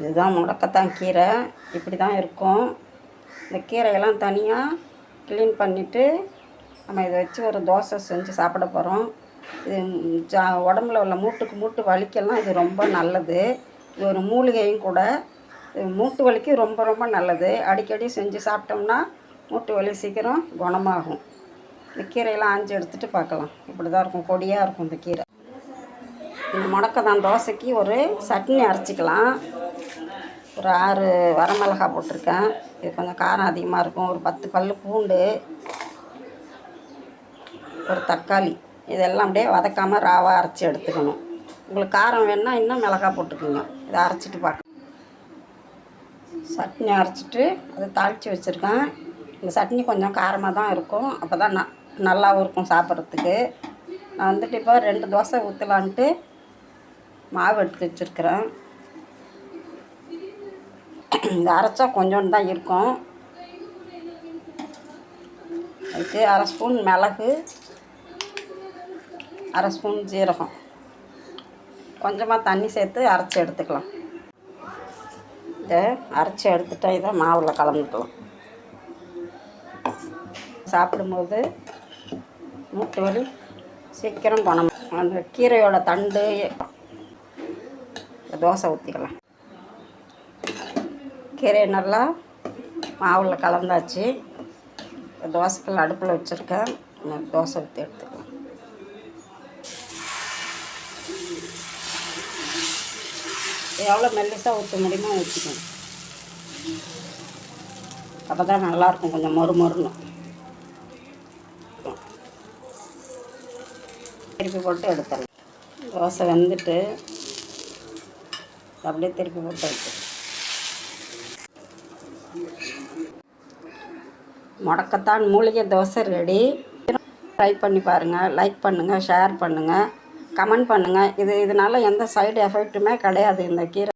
இதுதான் முடக்கத்தான் கீரை. இப்படி தான் இருக்கும். இந்த கீரையெல்லாம் தனியாக க்ளீன் பண்ணிவிட்டு நம்ம இதை வச்சு ஒரு தோசை செஞ்சு சாப்பிட போகிறோம் இது ஜா உடம்புல உள்ள மூட்டுக்கு மூட்டு வலிக்கெல்லாம் இது ரொம்ப நல்லது. இது ஒரு மூலிகையும் கூட. மூட்டு வலிக்கு ரொம்ப ரொம்ப நல்லது. அடிக்கடி செஞ்சு சாப்பிட்டோம்னா மூட்டு வலி சீக்கிரம் குணமாகும். இந்த கீரையெல்லாம் ஆஞ்சு எடுத்துகிட்டு பார்க்கலாம். இப்படி தான் இருக்கும். கொடியாக இருக்கும் இந்த கீரை. இந்த முடக்கதான் தோசைக்கு ஒரு சட்னி அரைச்சிக்கலாம். ஒரு ஆறு வரமிளகா போட்டிருக்கேன். இது கொஞ்சம் காரம் அதிகமாக இருக்கும். ஒரு பத்து பல் பூண்டு ஒரு தக்காளி. இதெல்லாம் அப்படியே வதக்காமல் ராவாக அரைச்சி எடுத்துக்கணும். உங்களுக்கு காரம் வேணுன்னா இன்னும் மிளகா போட்டுக்கோங்க. இதை அரைச்சிட்டு பார்க்க சட்னி அரைச்சிட்டு அதை தாளித்து வச்சுருக்கேன். இந்த சட்னி கொஞ்சம் காரமாக தான் இருக்கும். அப்போ தான் ந நல்லாவும் இருக்கும் சாப்பிட்றதுக்கு. நான் வந்துட்டு இப்போ ரெண்டு தோசை ஊற்றலான்ட்டு மாவு எடுத்து வச்சுருக்கிறேன். இந்த அரைச்சா கொஞ்சோண்டு தான் இருக்கும். அதுக்கு அரை ஸ்பூன் மிளகு அரை ஸ்பூன் ஜீரகம். கொஞ்சமாக தண்ணி சேர்த்து அரைச்சி எடுத்துக்கலாம். இதை அரைச்சி எடுத்துட்டா இதை மாவில் கலந்துக்கலாம். சாப்பிடும்போது மூட்டு வலி சீக்கிரம் குணம் அந்த கீரையோட தண்டு தோசை ஊற்றிக்கலாம் கீரையை நல்லா மாவில் கலந்தாச்சு. தோசைக்கல் அடுப்பில் வச்சுருக்கேன். தோசை ஊற்றி எடுத்துக்கலாம். எவ்வளோ மெல்லிசாக ஊற்ற முடியுமோ ஊற்றிக்கணும் அப்போ தான் நல்லாயிருக்கும் கொஞ்சம் மொறு மொறுன்னு. திருப்பி போட்டு எடுத்துடலாம். தோசை வந்துட்டு அப்படியே திருப்பி போட்டு வைக்கிறேன் முடக்கத்தான் மூலிகை தோசை ரெடி ட்ரை பண்ணி பாருங்கள் லைக் பண்ணுங்கள் ஷேர் பண்ணுங்கள் கமெண்ட் பண்ணுங்கள் இது இதனால் எந்த சைடு எஃபெக்ட்டுமே கிடையாது இந்த கீரை.